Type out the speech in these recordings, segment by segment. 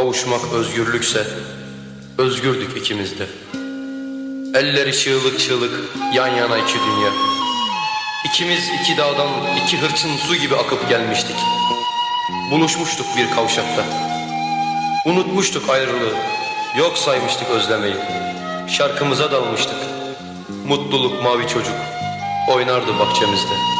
Kavuşmak özgürlükse özgürdük ikimiz de. Elleri çığlık çığlık yan yana iki dünya. İkimiz iki dağdan iki hırçın su gibi akıp gelmiştik. Buluşmuştuk bir kavşakta. Unutmuştuk ayrılığı. Yok saymıştık özlemeyi. Şarkımıza dalmıştık. Mutluluk mavi çocuk oynardı bahçemizde.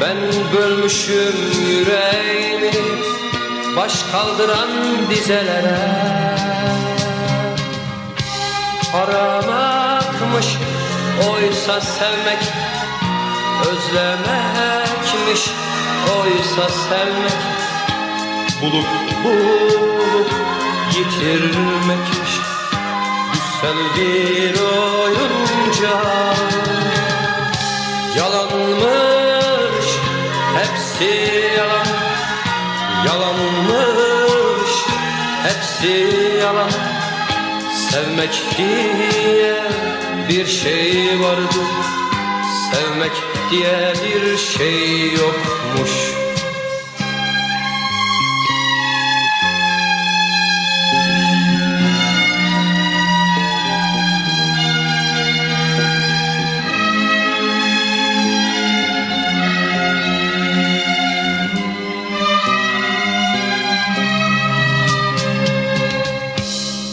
Ben bölmüşüm yüreğimi Baş kaldıran dizelere. Aramakmış oysa sevmek Özlemekmiş oysa sevmek Bulup bulup yitirmekmiş. Güzel bir oyuncak Yalanmış hepsi yalan. Sevmek diye bir şey vardı Sevmek diye bir şey yokmuş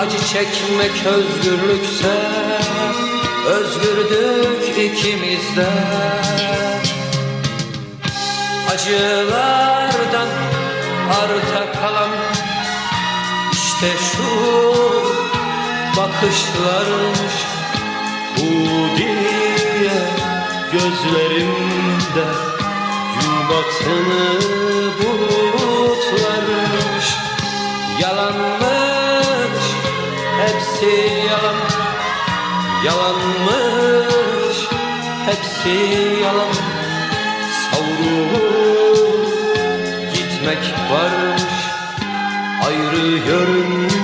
Acı çekmek özgürlükse Özgürdük ikimiz de Acılardan arta kalan işte şu bakışlarmış. Bu diye gözlerimde Gün batını bulutlarmış yalan Yalanmış hepsi yalan. Savrulup gitmek varmış Ayrı yönde